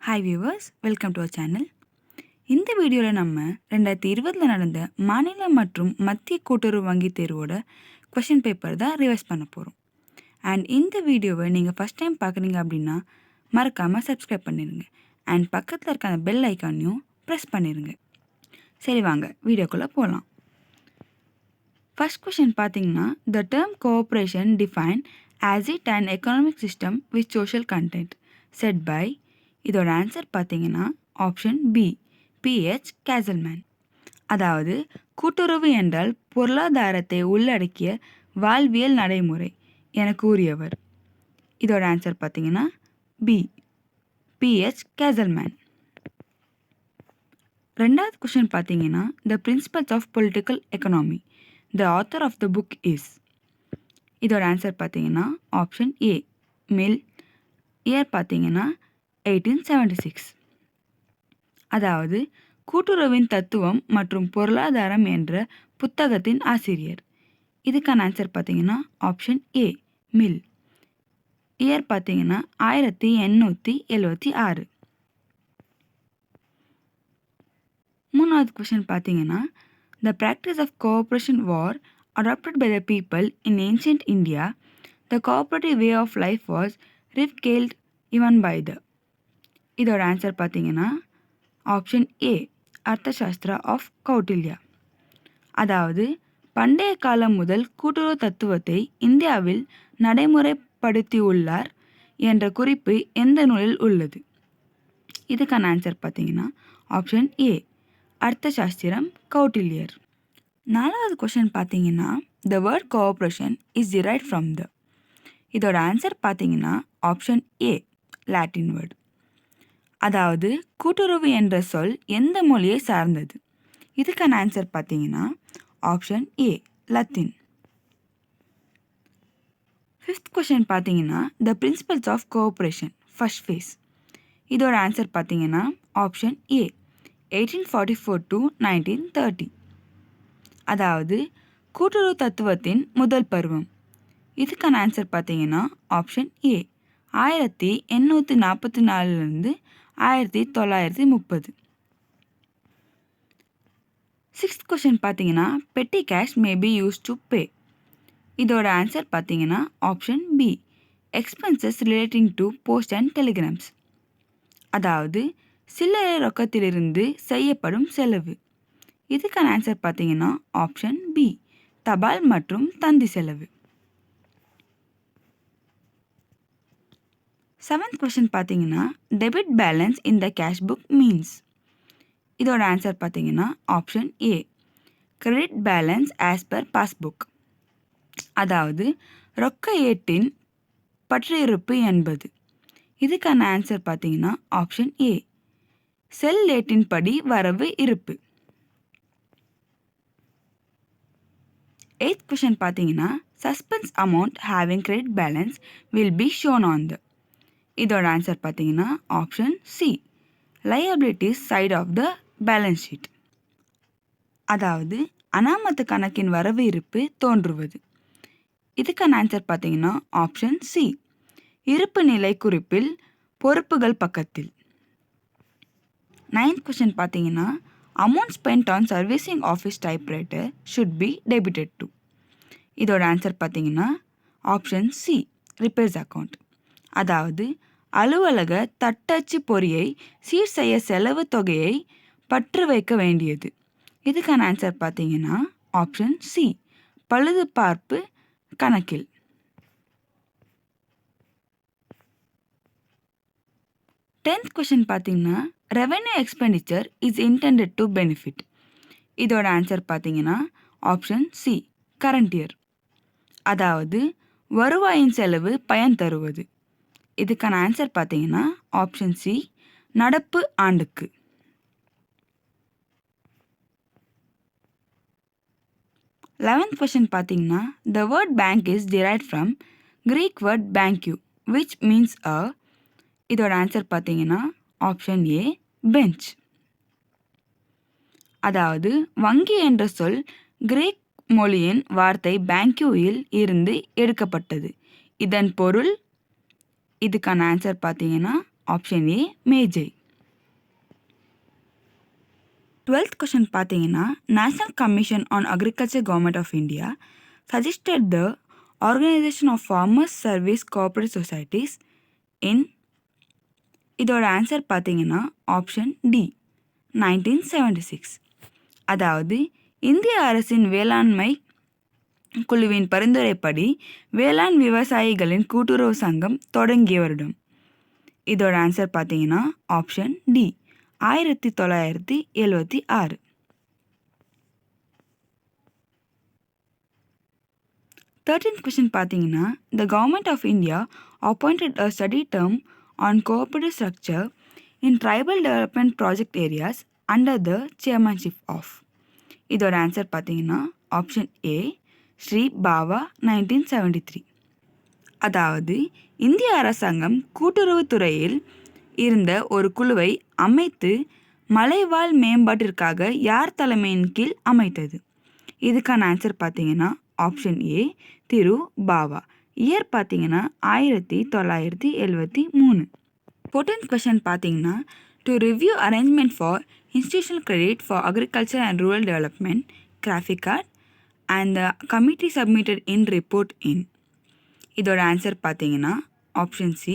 Hi viewers welcome to our channel இந்த வீடியோவில் நம்ம ரெண்டாயிரத்தி இருபதில் நடந்த மாநில மற்றும் மத்திய கூட்டுறவு வங்கி தேர்வோட கொஷின் பேப்பர் தான் ரிவைஸ் பண்ண போகிறோம் அண்ட் இந்த வீடியோவை நீங்கள் ஃபஸ்ட் டைம் பார்க்குறீங்க அப்படின்னா மறக்காமல் சப்ஸ்கிரைப் பண்ணிடுங்க அண்ட் பக்கத்தில் இருக்க அந்த பெல் ஐக்கானையும் ப்ரெஸ் பண்ணிடுங்க சரி வாங்க வீடியோக்குள்ளே போகலாம் ஃபர்ஸ்ட் கொஷின் பார்த்தீங்கன்னா the term cooperation define as it and economic system with social content set by இதோட ஆன்சர் பார்த்தீங்கன்னா ஆப்ஷன் பி பிஹெச் கேசல்மேன் அதாவது கூட்டுறவு என்றால் பொருளாதாரத்தை உள்ளடக்கிய வாழ்வியல் நடைமுறை என கூறியவர். இதோட ஆன்சர் பார்த்தீங்கன்னா பி பிஹெச் கேசல்மேன் ரெண்டாவது கொஷின் பார்த்தீங்கன்னா the principles of political economy the author of the book is இதோட ஆன்சர் பார்த்தீங்கன்னா ஆப்ஷன் ஏ மில் இயர் பார்த்தீங்கன்னா எயிட்டீன் செவன்டி சிக்ஸ் அதாவது கூட்டுறவின் தத்துவம் மற்றும் பொருளாதாரம் என்ற புத்தகத்தின் ஆசிரியர். இதுக்கான ஆன்சர் பார்த்தீங்கன்னா ஆப்ஷன் ஏ மில் இயர் பார்த்தீங்கன்னா ஆயிரத்தி எண்ணூற்றி எழுவத்தி ஆறு. மூணாவது கொஷின் பார்த்தீங்கன்னா the practice of cooperation was adapted by the people in ancient India the cooperative way of life was ref called even by the இதோட ஆன்சர் பார்த்தீங்கன்னா option A Arthashastra of Kautilya அதாவது பண்டைய காலம் முதல் கூட்டுறவு தத்துவத்தை இந்தியாவில் நடைமுறைப்படுத்தியுள்ளார் என்ற குறிப்பு எந்த நூலில் உள்ளது? இதுக்கான ஆன்சர் பார்த்தீங்கன்னா ஆப்ஷன் ஏ அர்த்தசாஸ்திரம் கௌட்டில்யர் நாலாவது கொஷின் பார்த்தீங்கன்னா the word cooperation is derived from the இதோட ஆன்சர் பார்த்தீங்கன்னா ஆப்ஷன் ஏ லாட்டின் வேர்டு அதாவது கூட்டுறவு என்ற சொல் எந்த மொழியை சார்ந்தது? இதுக்கான ஆன்சர் பார்த்தீங்கன்னா option A Latin fifth question பார்த்தீங்கன்னா the principles of cooperation first phase இதோட ஆன்சர் பார்த்தீங்கன்னா option A eighteen forty four to nineteen thirty அதாவது கூட்டுறவு தத்துவத்தின் முதல் பருவம். இதுக்கான ஆன்சர் பார்த்தீங்கன்னா ஆப்ஷன் ஏ ஆயிரத்தி எண்ணூற்றி நாற்பத்தி நாலுலேருந்து ஆயிரத்தி தொள்ளாயிரத்தி முப்பது. சிக்ஸ்த் கொஷின் பார்த்தீங்கன்னா petty cash may be used to pay இதோட ஆன்சர் பார்த்தீங்கன்னா option B expenses relating to post and telegrams அதாவது சில்லறை ரொக்கத்திலிருந்து செய்யப்படும் செலவு. இதுக்கான ஆன்சர் பார்த்தீங்கன்னா ஆப்ஷன் பி தபால் மற்றும் தந்தி செலவு. செவன்த் கொஷின் பார்த்தீங்கன்னா debit balance in the cash book means இதோட ஆன்சர் பார்த்தீங்கன்னா option A credit balance as per passbook அதாவது ரொக்க ஏட்டின் பற்றியிருப்பு என்பது. இதுக்கான ஆன்சர் பார்த்தீங்கன்னா ஆப்ஷன் ஏ செல் ஏட்டின் படி வரவு இருப்பு. எய்த் கொஷின் பார்த்தீங்கன்னா suspense amount having credit balance will be shown on the இதோட ஆன்சர் பார்த்தீங்கன்னா option C liabilities side of the balance sheet அதாவது அனாமத்து கணக்கின் வரவு இருப்பு தோன்றுவது. இதுக்கான ஆன்சர் பார்த்தீங்கன்னா ஆப்ஷன் சி இருப்பு நிலை குறிப்பில் பொறுப்புகள் பக்கத்தில். நைன்த் கொஸ்டின் பார்த்தீங்கன்னா amount spent on servicing office typewriter should be debited to இதோட ஆன்சர் பார்த்தீங்கன்னா ஆப்ஷன் சி ரிப்பேர்ஸ் அக்கௌண்ட் அதாவது அலுவலக தட்டச்சு பொறியை சீர் செய்ய செலவு தொகையை பற்று வைக்க வேண்டியது. இதுக்கான ஆன்சர் பார்த்தீங்கன்னா ஆப்ஷன் சி பழுது பார்ப்பு கணக்கில். டென்த் கொஷின் பார்த்தீங்கன்னா revenue expenditure is intended to benefit இதோட ஆன்சர் பார்த்தீங்கன்னா ஆப்ஷன் சி கரண்ட் இயர் அதாவது வருவாயின் செலவு பயன் தருவது. இதுக்கான ஆன்சர் பார்த்தீங்கன்னா ஆப்ஷன் சி நடப்பு ஆண்டுக்கு. லெவன்த் கொஷின் பார்த்தீங்கன்னா the word bank is derive from Greek word banque which means a இதோட ஆன்சர் பார்த்தீங்கன்னா ஆப்ஷன் ஏ பெஞ்ச் அதாவது வங்கி என்ற சொல் கிரேக் மொழியின் வார்த்தை பேங்க்யூயில் இருந்து எடுக்கப்பட்டது. இதன் பொருள் இதுக்கான ஆன்சர் பார்த்தீங்கன்னா ஆப்ஷன் ஏ மேஜை டுவெல்த் கொஷின் பார்த்தீங்கன்னா national commission on agriculture government of India suggested the organisation of farmers service cooperative societies in இதோட ஆன்சர் பார்த்தீங்கன்னா option D nineteen seventy six அதாவது இந்திய அரசின் வேளாண்மை குழுவின் பரிந்துரைப்படி வேளாண் விவசாயிகளின் கூட்டுறவு சங்கம் தொடங்கிய வருடம். இதோட ஆன்சர் பார்த்தீங்கன்னா ஆப்ஷன் டி ஆயிரத்தி தொள்ளாயிரத்தி எழுவத்தி ஆறு. தேர்ட்டீன்த் கொஸ்டின் பார்த்தீங்கன்னா the government of India appointed a study team on cooperative structure in tribal development project areas under the chairmanship of இதோட ஆன்சர் பார்த்தீங்கன்னா option A Shri Bawa nineteen seventy three. அதாவது இந்திய அரசாங்கம் கூட்டுறவுத்துறையில் இருந்த ஒரு குழுவை அமைத்து மலைவாழ் மேம்பாட்டிற்காக யார் தலைமையின் கீழ் அமைத்தது? இதுக்கான ஆன்சர் பார்த்தீங்கன்னா ஆப்ஷன் ஏ திரு பாவா. இயர் பார்த்தீங்கன்னா ஆயிரத்தி தொள்ளாயிரத்தி எழுவத்தி மூணு. ஃபோர்டீன்த் கொஷன் பார்த்தீங்கன்னா to review arrangement for institutional credit for agriculture and rural development CRAFICARD and the committee submitted in report in இதோட ஆன்சர் பார்த்தீங்கன்னா ஆப்ஷன் சி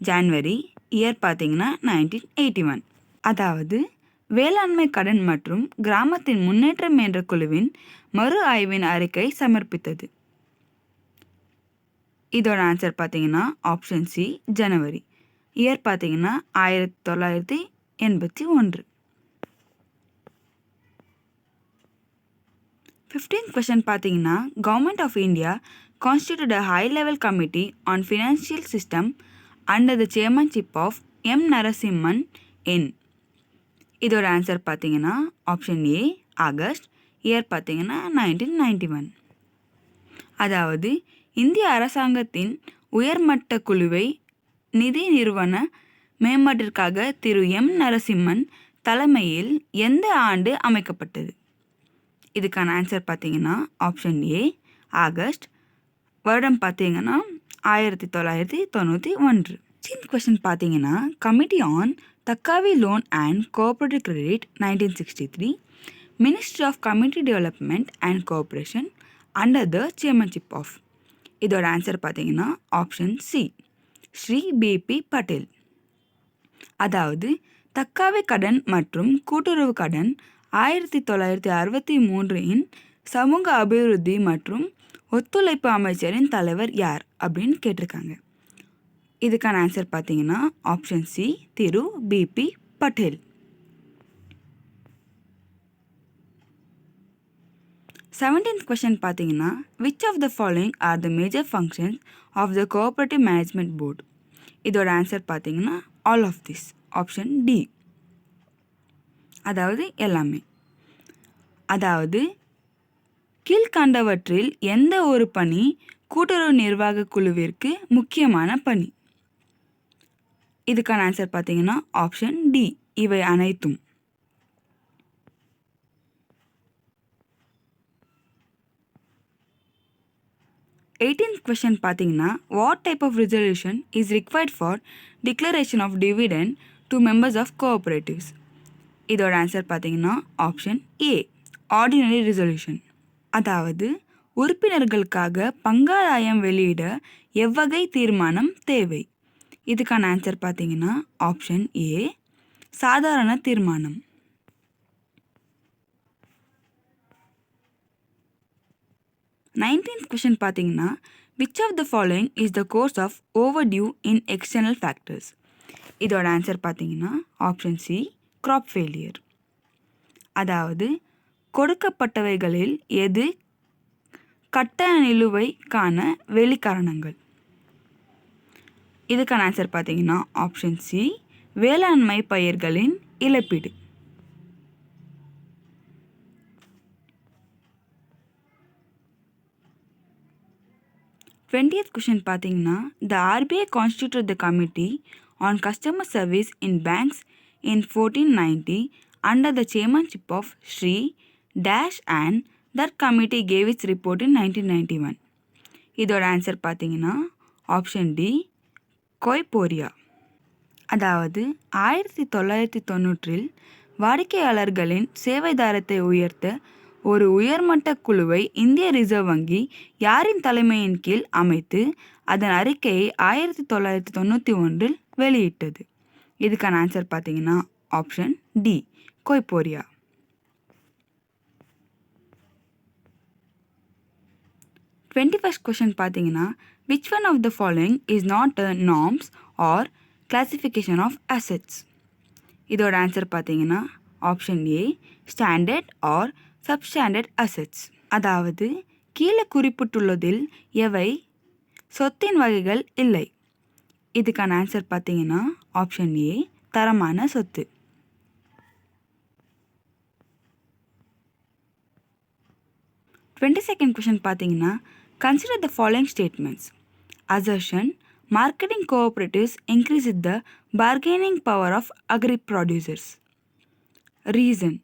ஜான்வரி இயர் பார்த்தீங்கன்னா நைன்டீன் எயிட்டி ஒன் அதாவது வேளாண்மை கடன் மற்றும் கிராமத்தின் முன்னேற்றம் என்ற குழுவின் மறு ஆய்வின் அறிக்கை சமர்ப்பித்தது. இதோட ஆன்சர் பார்த்தீங்கன்னா ஆப்ஷன் சி ஜனவரி இயர் பார்த்தீங்கன்னா ஆயிரத்தி தொள்ளாயிரத்தி எண்பத்தி ஒன்று. ஃபிஃப்டீன்த் கொஷன் பார்த்தீங்கன்னா government of India constitute a high level committee on financial system under the chairmanship of M Narasimham in இதோட ஆன்சர் பார்த்தீங்கன்னா ஆப்ஷன் ஏ ஆகஸ்ட் இயர் பார்த்தீங்கன்னா நைன்டீன் நைன்டி ஒன் அதாவது இந்திய அரசாங்கத்தின் உயர்மட்ட குழுவை நிதி நிறுவன மேம்பாட்டிற்காக திரு எம் நரசிம்மன் தலைமையில் எந்த ஆண்டு அமைக்கப்பட்டது? இதுக்கான ஆன்சர் பார்த்தீங்கன்னா ஆப்ஷன் ஏ ஆகஸ்ட் வருடம் பார்த்தீங்கன்னா ஆயிரத்தி தொள்ளாயிரத்தி தொண்ணூற்றி ஒன்று. சின்த் கொஸ்டின் பார்த்தீங்கன்னா committee on taccavi loan and cooperative credit nineteen sixty three ministry of community development and cooperation under the chairmanship of இதோட ஆன்சர் பார்த்தீங்கன்னா option C Shri B P Patel அதாவது தக்காவி கடன் மற்றும் கூட்டுறவு கடன் ஆயிரத்தி தொள்ளாயிரத்தி அறுபத்தி மூன்றின் சமூக அபிவிருத்தி மற்றும் ஒத்துழைப்பு அமைச்சரின் தலைவர் யார் அப்படின்னு கேட்டிருக்காங்க. இதுக்கான ஆன்சர் பார்த்தீங்கன்னா ஆப்ஷன் சி திரு B P Patel seventeenth question பார்த்தீங்கன்னா which of the following are the major functions of the cooperative management board இதோட ஆன்சர் பார்த்தீங்கன்னா all of this option D அதாவது எல்லாமே. அதாவது கீழ்கண்டவற்றில் எந்த ஒரு பணி கூட்டுறவு நிர்வாக குழுவிற்கு முக்கியமான பணி? இதுக்கான ஆன்சர் பார்த்தீங்கன்னா ஆப்ஷன் டி இவை அனைத்தும். எயிட்டீன்த் கொஷின் பார்த்தீங்கன்னா what type of resolution is required for declaration of dividend to members of cooperatives இதோட ஆன்சர் பார்த்தீங்கன்னா ஆப்ஷன் ஏ ஆர்டினரி ரிசல்யூஷன் அதாவது உறுப்பினர்களுக்காக பங்காதாயம் வெளியிட எவ்வகை தீர்மானம் தேவை. இதுக்கான ஆன்சர் பார்த்தீங்கன்னா ஆப்ஷன் ஏ சாதாரண தீர்மானம். நைன்டீன்த் கொஷின் பார்த்தீங்கன்னா which of the following is the cause of overdue in external factors இதோட ஆன்சர் பார்த்தீங்கன்னா ஆப்ஷன் சி க்ராப் ஃபெயிலியர் அதாவது கொடுக்கப்பட்டவைகளில் எது கட்டண நிலுவைக்கான வெளிக்காரணங்கள்? இதுக்கான ஆன்சர் பார்த்தீங்கன்னா ஆப்ஷன் சி வேளாண்மை பயிர்களின் இழப்பீடு. டுவெண்ட்டியத் கொஷின் பார்த்தீங்கன்னா the RBI constitute the committee on customer service in banks in fourteen under under the of of Shri dash and that committee its report report in nineteen one இதோட answer பார்த்தீங்கன்னா option D Goiporia அதாவது ஆயிரத்தி தொள்ளாயிரத்தி தொண்ணூற்றில் வாடிக்கையாளர்களின் சேவைதாரத்தை உயர்த்த ஒரு உயர்மட்ட குழுவை இந்திய ரிசர்வ் வங்கி யாரின் தலைமையின் கீழ் அமைத்து அதன் அறிக்கையை ஆயிரத்தி தொள்ளாயிரத்தி தொண்ணூற்றி ஒன்றில் வெளியிட்டது. இதுக்கான ஆன்சர் பார்த்தீங்கன்னா option D கொய்போரியா twenty first question பார்த்தீங்கன்னா which one of the following is not a norms or classification of assets இதோட ஆன்சர் பார்த்தீங்கன்னா option A standard or substandard assets அதாவது கீழே குறிப்பிட்டுள்ளதில் எவை? சொத்தின் வகைகள் இல்லை. இதுக்கான ஆன்சர் பார்த்தீங்கன்னா ஆப்ஷன் ஏ தரமான சொத்து டுவெண்ட்டி செகண்ட் கொஷன் பார்த்தீங்கன்னா consider the following statements assertion marketing cooperatives increase the bargaining power of agri producers reason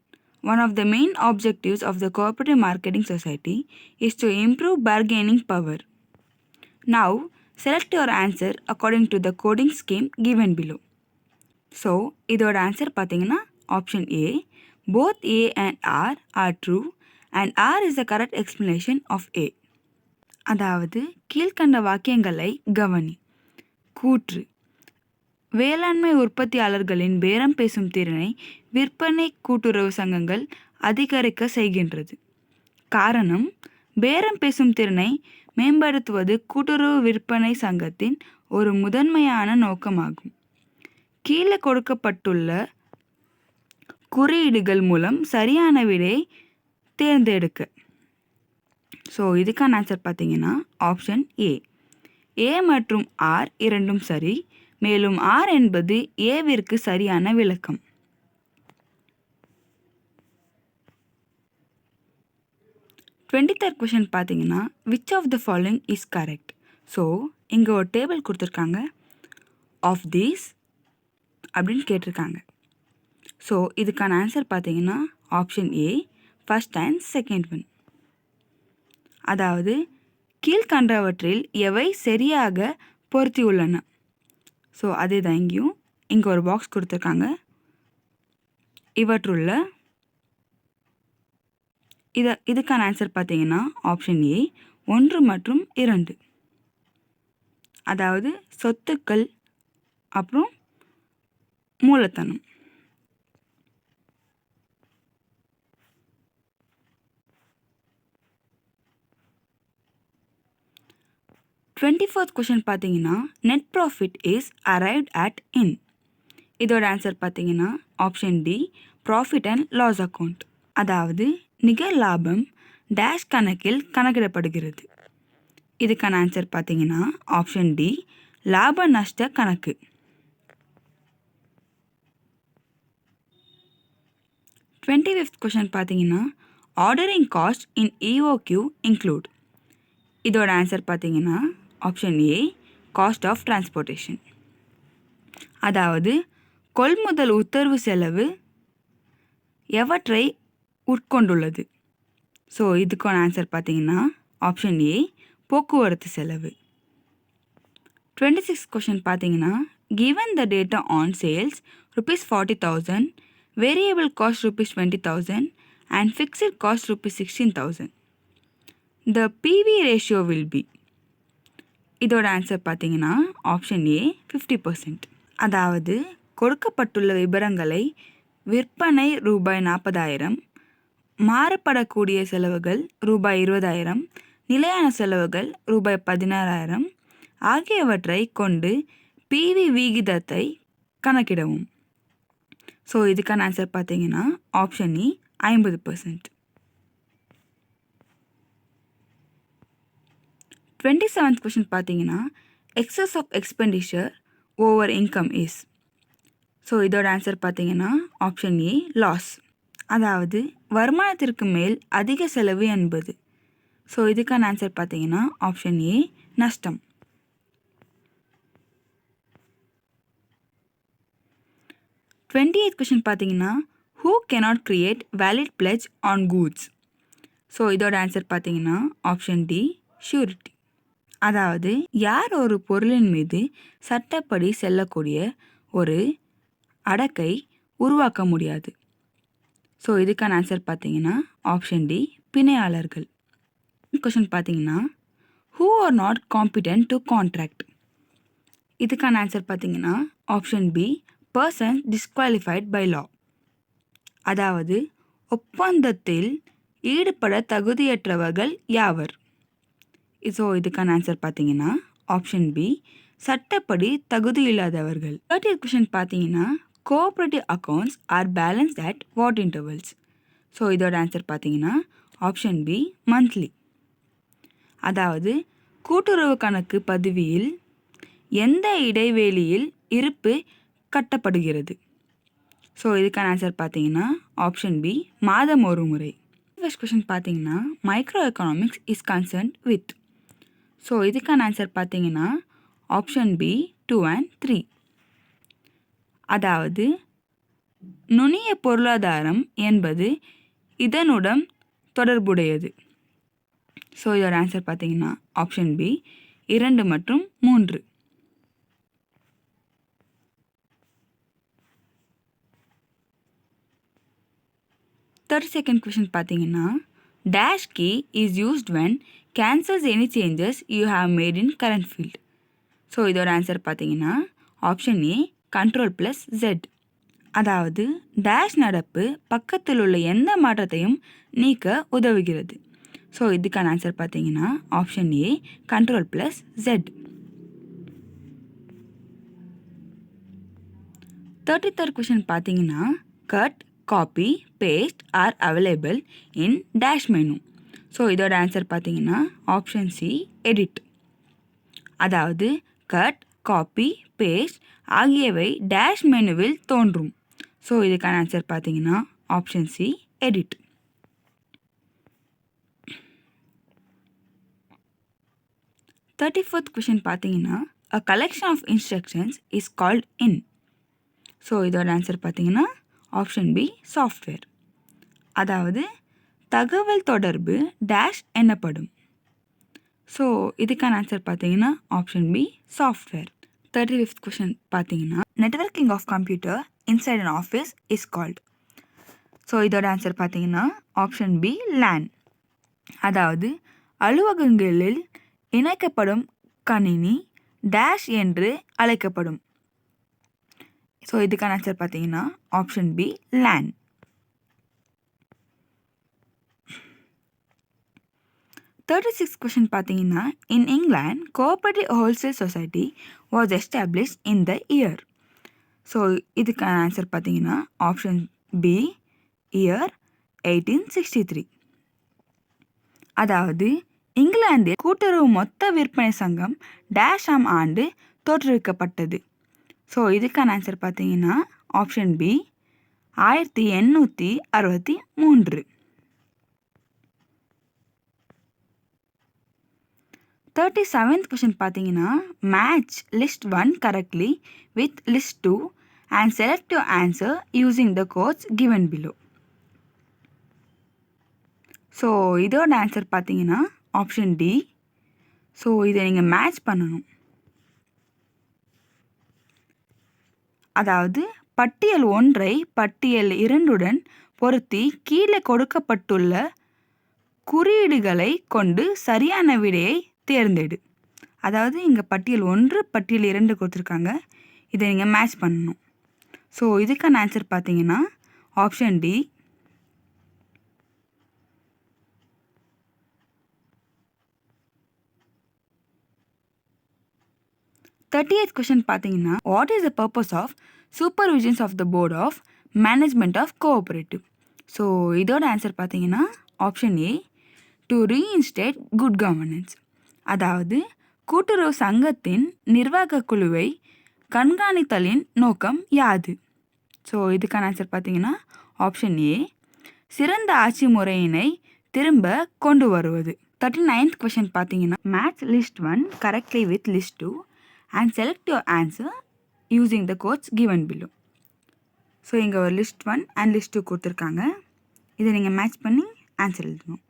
one of the main objectives of the cooperative marketing society is to improve bargaining power now select your answer according to the coding scheme given below. So இதோட answer பார்த்தீங்கன்னா option A both A and R are true and R is the correct explanation of A அதாவது கீழ்கண்ட வாக்கியங்களை கவனி. கூற்று. வேளாண்மை உற்பத்தியாளர்களின் பேரம் பேசும் திறனை விற்பனை கூட்டுறவு சங்கங்கள் அதிகரிக்க செய்கின்றது. காரணம் பேரம் பேசும் திறனை மேம்படுத்துவது கூட்டுறவு விற்பனை சங்கத்தின் ஒரு முதன்மையான நோக்கமாகும். கீழே கொடுக்கப்பட்டுள்ள குறியீடுகள் மூலம் சரியான விடை தேர்ந்தெடுக்க. ஸோ இதுக்கான ஆன்சர் பார்த்தீங்கன்னா ஆப்ஷன் ஏ ஏ மற்றும் ஆர் இரண்டும் சரி மேலும் ஆர் என்பது ஏவிற்கு சரியான விளக்கம். டுவெண்ட்டி தேர்ட் கொஷின் பார்த்தீங்கன்னா which of the following is correct so இங்கே ஒரு டேபிள் கொடுத்துருக்காங்க. ஆஃப் தீஸ் அப்படின்னு கேட்டிருக்காங்க. ஸோ இதுக்கான ஆன்சர் பார்த்தீங்கன்னா option A first and second one அதாவது கீழ்கண்டவற்றில் எவை சரியாக பொருத்தியுள்ளன? ஸோ அதே தான் இங்கேயும் இங்கே ஒரு பாக்ஸ் கொடுத்துருக்காங்க. இவற்றுள்ள இதை இதுக்கான ஆன்சர் பார்த்தீங்கன்னா ஆப்ஷன் ஏ ஒன்று மற்றும் இரண்டு. அதாவது சொத்துக்கள் அப்புறம் மூலத்தனம். டுவெண்ட்டி ஃபோர்த் கொஷின் பார்த்தீங்கன்னா net profit is arrived at in இதோட ஆன்சர் பார்த்தீங்கன்னா option D profit and loss account அதாவது நிகர் லாபம் டேஷ் கணக்கில் கணக்கிடப்படுகிறது. இதுக்கான ஆன்சர் பார்த்தீங்கன்னா ஆப்ஷன் டி லாப நஷ்ட கணக்கு. டுவெண்ட்டி ஃபிஃப்த் கொஷின் பார்த்தீங்கன்னா ordering cost in EOQ include இதோட ஆன்சர் பார்த்தீங்கன்னா option A cost of transportation அதாவது கொள்முதல் உத்தரவு செலவு எவற்றை உட்கொண்டுள்ளது. ஸோ இதுக்கான ஆன்சர் பார்த்தீங்கன்னா ஆப்ஷன் ஏ போக்குவரத்து செலவு. டுவெண்ட்டி சிக்ஸ் கொஷின் பார்த்தீங்கன்னா given the data on sales rupees forty thousand variable cost rupees twenty thousand and fixed cost rupees sixteen thousand the PV ratio will be இதோட answer பார்த்தீங்கன்னா option A fifty percent அதாவது கொடுக்கப்பட்டுள்ள விவரங்களை விற்பனை ரூபாய் நாற்பதாயிரம் மாறுபடக்கூடிய செலவுகள் ரூபாய் இருபதாயிரம் நிலையான செலவுகள் ரூபாய் பதினாறாயிரம் ஆகியவற்றை கொண்டு பிவி விகிதத்தை கணக்கிடவும். ஸோ இதுக்கான ஆன்சர் பார்த்தீங்கன்னா ஆப்ஷன் இ e, ஐம்பது பர்சன்ட் டுவெண்ட்டி செவன்த் கொஷின் பார்த்தீங்கன்னா excess of expenditure over income is so இதோட ஆன்சர் பார்த்தீங்கன்னா ஆப்ஷன் ஏ லாஸ் அதாவது வருமானத்திற்கு மேல் அதிக செலவு என்பது. ஸோ இதுக்கான ஆன்சர் பார்த்தீங்கன்னா ஆப்ஷன் ஏ நஷ்டம். டுவெண்ட்டி எயிட் கொஷின் பார்த்தீங்கன்னா who cannot create valid pledge on goods so இதோட ஆன்சர் பார்த்தீங்கன்னா ஆப்ஷன் டி ஷூரிட்டி அதாவது யார் ஒரு பொருளின் மீது சட்டப்படி செல்லக்கூடிய ஒரு அடக்கை உருவாக்க முடியாது. ஸோ இதுக்கான ஆன்சர் பார்த்தீங்கன்னா ஆப்ஷன் டி பிணையாளர்கள். கொஷின் பார்த்தீங்கன்னா who are not competent to contract இதுக்கான ஆன்சர் பார்த்தீங்கன்னா option B person disqualified by law அதாவது ஒப்பந்தத்தில் ஈடுபட தகுதியற்றவர்கள் யாவர்? ஸோ இதுக்கான ஆன்சர் பார்த்தீங்கன்னா ஆப்ஷன் பி சட்டப்படி தகுதி இல்லாதவர்கள் தேர்ட்டி கொஷின் பார்த்தீங்கன்னா cooperative accounts are balance at what intervals so இதோட ஆன்சர் பார்த்தீங்கன்னா ஆப்ஷன் பி மந்த்லி அதாவது கூட்டுறவு கணக்கு பதிவியில் எந்த இடைவெளியில் இருப்பு கட்டப்படுகிறது? ஸோ இதுக்கான ஆன்சர் பார்த்தீங்கன்னா ஆப்ஷன் பி மாதம் ஒரு முறை. ஃபஸ்ட் கொஷின் பார்த்தீங்கன்னா micro economics is concern with so இதுக்கான ஆன்சர் பார்த்தீங்கன்னா option B two and three அதாவது நுனிய பொருளாதாரம் என்பது இதனுடன் தொடர்புடையது. ஸோ இதோட ஆன்சர் பார்த்தீங்கன்னா ஆப்ஷன் பி இரண்டு மற்றும் மூன்று. தேர்ட் செகண்ட் கொஷின் பார்த்தீங்கன்னா dash key is used when cancels any changes you have made in current field so இதோட ஆன்சர் பார்த்தீங்கன்னா option A control plus Z அதாவது டேஷ் நடப்பு பக்கத்தில் உள்ள எந்த மாற்றத்தையும் நீக்க உதவுகிறது. ஸோ இதுக்கான ஆன்சர் பார்த்தீங்கன்னா option A control plus Z thirty third question பார்த்தீங்கன்னா cut copy paste are available in dash menu so இதோட ஆன்சர் பார்த்தீங்கன்னா ஆப்ஷன் சி எடிட் அதாவது கட் காப்பி பேஸ்ட் ஆகியவை டேஷ் மெனுவில் தோன்றும். ஸோ இதுக்கான ஆன்சர் பார்த்தீங்கன்னா option C edit thirty fourth question பார்த்தீங்கன்னா a collection of instructions is called in so இதோட ஆன்சர் பார்த்தீங்கன்னா ஆப்ஷன் பி சாஃப்ட்வேர் அதாவது தகவல் தொடர்பு டேஷ் என்னப்படும் ஸோ இதுக்கான ஆன்சர் பார்த்தீங்கன்னா option B software thirty fifth question பார்த்தீங்கன்னா networking of computer inside an office is called so இதோட ஆன்சர் பார்த்தீங்கன்னா ஆப்ஷன் பி லேன் அதாவது அலுவலகங்களில் இணைக்கப்படும் கணினி டேஷ் என்று அழைக்கப்படும். ஸோ இதுக்கான ஆன்சர் பார்த்தீங்கன்னா option B lane thirty six question பார்த்தீங்கன்னா in England cooperative wholesale society was establish in the year so இதுக்கான ஆன்சர் பார்த்தீங்கன்னா option B year eighteen sixty three அதாவது இங்கிலாந்தில் கூட்டுறவு மொத்த விற்பனை சங்கம் டேஷ் ஆம் ஆண்டு தோற்றுவிக்கப்பட்டது. ஸோ இதுக்கான ஆன்சர் பார்த்தீங்கன்னா ஆப்ஷன் பி ஆயிரத்தி எண்ணூற்றி அறுபத்தி மூன்று. தேர்ட்டி செவன்த் கொஷின் பார்த்தீங்கன்னா match list one correctly with list two and select you answer using the codes given below so இதோட ஆன்சர் பார்த்தீங்கன்னா ஆப்ஷன் டி ஸோ இதை நீங்கள் மேட்ச் பண்ணணும். அதாவது பட்டியல் ஒன்றை பட்டியல் இரண்டுடன் பொருத்தி கீழே கொடுக்கப்பட்டுள்ள குறியீடுகளை கொண்டு சரியான விடையை தேர்ந்தெடு. அதாவது இங்கே பட்டியல் ஒன்று பட்டியல் இரண்டு கொடுத்துருக்காங்க. இதை நீங்கள் மேட்ச் பண்ணணும். ஸோ இதுக்கான ஆன்சர் பார்த்தீங்கன்னா option D thirty eighth question பார்த்தீங்கன்னா what is the purpose of supervisions of the board of management of cooperative so இதோட ஆன்சர் பார்த்தீங்கன்னா option A to reinstate good governance அதாவது கூட்டுறவு சங்கத்தின் நிர்வாக குழுவை கண்காணித்தலின் நோக்கம் யாது? ஸோ இதுக்கான ஆன்சர் பார்த்தீங்கன்னா ஆப்ஷன் ஏ சிறந்த ஆட்சி முறையினை திரும்ப கொண்டு வருவது. தேர்ட்டி நைன்த் கொஷின் பார்த்தீங்கன்னா match list one correctly with list two and select your answer using the codes given below so இங்கே ஒரு list one and list two கொடுத்துருக்காங்க. இதை நீங்கள் மேட்ச் பண்ணி ஆன்சர் எழுதணும்.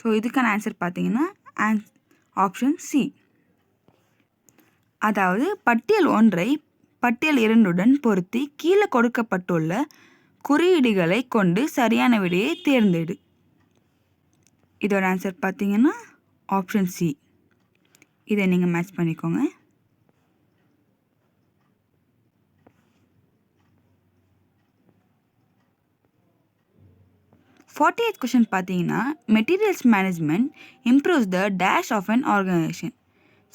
ஸோ இதுக்கான ஆன்சர் பார்த்தீங்கன்னா ஆன்ஸ் ஆப்ஷன் சி அதாவது பட்டியல் ஒன்றை பட்டியல் இரண்டுடன் பொருத்தி கீழே கொடுக்கப்பட்டுள்ள குறியீடுகளை கொண்டு சரியான விடையை தேர்ந்தெடு. இதோட ஆன்சர் பார்த்தீங்கன்னா ஆப்ஷன் சி இதை நீங்கள் மேட்ச் பண்ணிக்கோங்க. ஃபார்ட்டி எய்த் கொஷின் பார்த்தீங்கன்னா materials management improves the dash of an organisation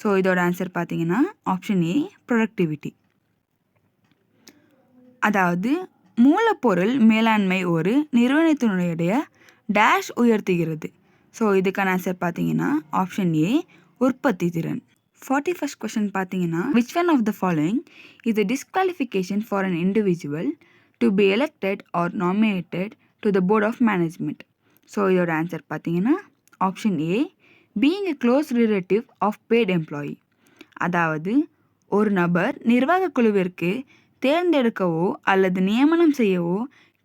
so இதோட ஆன்சர் பார்த்தீங்கன்னா ஆப்ஷன் ஏ ப்ரொடக்டிவிட்டி அதாவது மூலப்பொருள் மேலாண்மை ஒரு நிறுவனத்தினுடைய டேஷ் உயர்த்துகிறது. ஸோ இதுக்கான ஆன்சர் பார்த்தீங்கன்னா ஆப்ஷன் ஏ உற்பத்தி திறன். ஃபார்ட்டி ஃபஸ்ட் கொஷின் பார்த்தீங்கன்னா which one of the following is disqualification for an individual to be elected or nominated to the board of management so இதோட ஆன்சர் பார்த்தீங்கன்னா option A being a close relative of paid employee அதாவது ஒரு நபர் நிர்வாக குழுவிற்கு தேர்ந்தெடுக்கவோ அல்லது நியமனம் செய்யவோ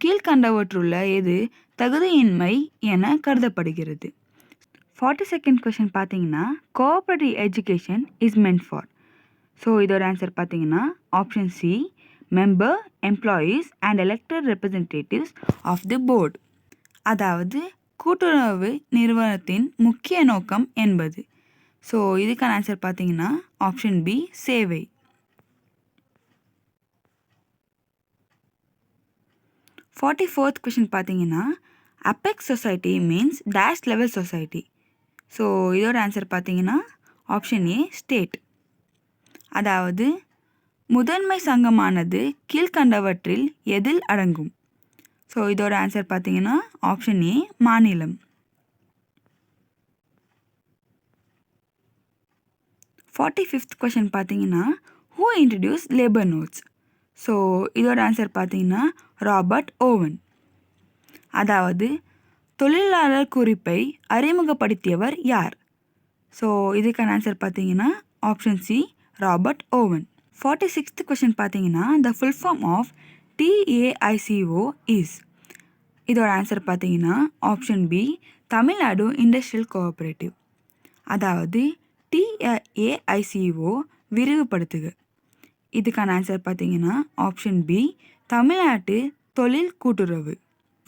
கீழ்கண்டவற்றுள்ள எது தகுதியின்மை என கருதப்படுகிறது. ஃபார்ட்டி செகண்ட் கொஷின் பார்த்தீங்கன்னா cooperative education is meant for so இதோட ஆன்சர் பார்த்தீங்கன்னா option C member employees and elected representatives of the board அதாவது கூட்டுறவு நிறுவனத்தின் முக்கிய நோக்கம் என்பது. ஸோ இதுக்கான ஆன்சர் பார்த்தீங்கன்னா ஆப்ஷன் பி சேவை. ஃபார்ட்டி ஃபோர்த் கொஷின் பார்த்தீங்கன்னா apex society means dash level society so இதோட ஆன்சர் பார்த்தீங்கன்னா ஆப்ஷன் ஏ ஸ்டேட் அதாவது முதன்மை சங்கமானது கீழ்கண்டவற்றில் எதில் அடங்கும்? ஸோ இதோட ஆன்சர் பார்த்தீங்கன்னா ஆப்ஷன் ஏ மாநிலம். ஃபார்ட்டி ஃபிஃப்த் கொஷின் பார்த்தீங்கன்னா who introduce labour notes so இதோட ஆன்சர் பார்த்தீங்கன்னா ராபர்ட் ஓவன் அதாவது தொழிலாளர் குறிப்பை அறிமுகப்படுத்தியவர் யார்? ஸோ இதுக்கான ஆன்சர் பார்த்தீங்கன்னா option C Robert Owen forty sixth question பார்த்தீங்கன்னா the full form of TAICO is இதோட ஆன்சர் பார்த்தீங்கன்னா option B Tamil Nadu industrial cooperative அதாவது டிஏஐசிஓ விரிவுபடுத்துக. இதுக்கான ஆன்சர் பார்த்தீங்கன்னா ஆப்ஷன் பி தமிழ்நாட்டு தொழில் கூட்டுறவு.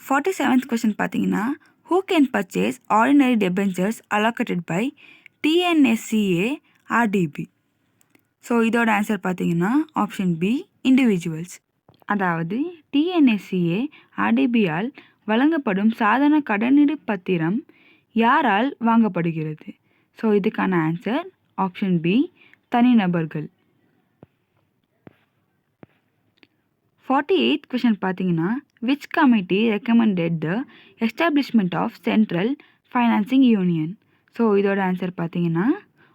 ஃபார்ட்டி செவன்த் கொஷின் பார்த்தீங்கன்னா who can purchase ordinary debentures allocated by TNSCA RDB so இதோட ஆன்சர் பார்த்தீங்கன்னா ஆப்ஷன் பி இண்டிவிஜுவல்ஸ் அதாவது டிஎன்எஸ்சிஏ ஆடிபியால் வழங்கப்படும் சாதாரண கடனீடு பத்திரம் யாரால் வாங்கப்படுகிறது? ஸோ இதுக்கான ஆன்சர் ஆப்ஷன் பி தனிநபர்கள் ஃபார்ட்டி எயித் கொஷின் பார்த்தீங்கன்னா which committee recommended the establishment of central financing union so இதோட ஆன்சர் பார்த்தீங்கன்னா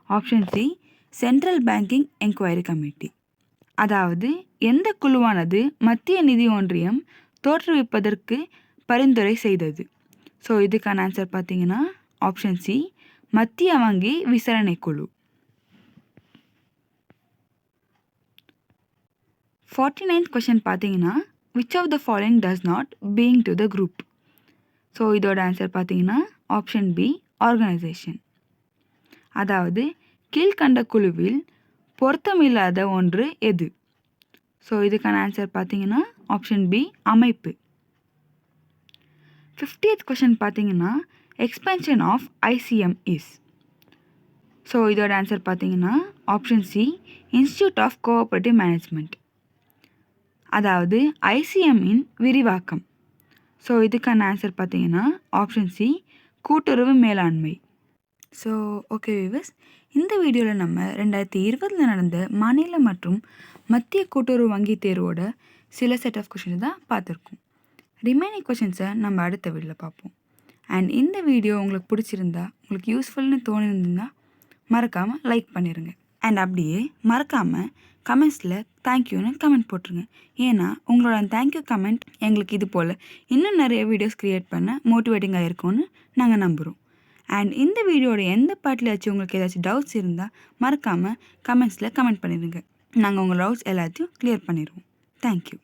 option C central banking enquiry committee அதாவது எந்த குழுவானது மத்திய நிதி ஒன்றியம் தோற்றுவிப்பதற்கு பரிந்துரை செய்தது? ஸோ இதுக்கான ஆன்சர் பார்த்தீங்கன்னா ஆப்ஷன் சி மத்திய வங்கி விசாரணை குழு. ஃபார்ட்டி நைன்த் கொஷின் பார்த்தீங்கன்னா which of the following does not being to the group so இதோட ஆன்சர் பார்த்தீங்கன்னா ஆப்ஷன் பி ஆர்கனைசேஷன் அதாவது கீழ்கண்ட குழுவில் பொருத்தமில்லாத ஒன்று எது? ஸோ இதுக்கான ஆன்சர் பார்த்தீங்கன்னா ஆப்ஷன் பி அமைப்பு. ஃபிஃப்டியத் கொஷின் பார்த்தீங்கன்னா expansion of ICM is so இதோட ஆன்சர் பார்த்தீங்கன்னா option C institute of cooperative management அதாவது ஐசிஎம்மின் விரிவாக்கம். ஸோ இதுக்கான ஆன்சர் பார்த்தீங்கன்னா ஆப்ஷன் சி கூட்டுறவு மேலாண்மை. ஸோ ஓகே விவஸ் இந்த வீடியோவில் நம்ம ரெண்டாயிரத்தி இருபதில் நடந்த மாநில மற்றும் மத்திய கூட்டுறவு வங்கி தேர்வோட சில செட் ஆஃப் கொஷின்ஸ் தான் பார்த்துருக்கோம். ரிமைனிங் கொஷின்ஸை நம்ம அடுத்த வீடியோவில் பார்ப்போம். அண்ட் இந்த வீடியோ உங்களுக்கு பிடிச்சிருந்தா உங்களுக்கு யூஸ்ஃபுல்னு தோணிருந்ததுன்னா மறக்காமல் லைக் பண்ணிடுங்க அண்ட் அப்படியே மறக்காமல் கமெண்ட்ஸில் தேங்க்யூன்னு கமெண்ட் போட்டுருங்க. ஏன்னா உங்களோட தேங்க்யூ கமெண்ட் எங்களுக்கு இது போல் இன்னும் நிறைய வீடியோஸ் க்ரியேட் பண்ண மோட்டிவேட்டிங்காக இருக்கும்னு நாங்கள் நம்புகிறோம் அண்ட் இந்த வீடியோட எந்த பாட்டில் வச்சு உங்களுக்கு ஏதாச்சும் டவுட்ஸ் இருந்தால் மறக்காமல் கமெண்ட்ஸில் கமெண்ட் பண்ணிடுங்க. நாங்கள் உங்கள் டவுட்ஸ் எல்லாத்தையும் க்ளியர் பண்ணிடுவோம். தேங்க்யூ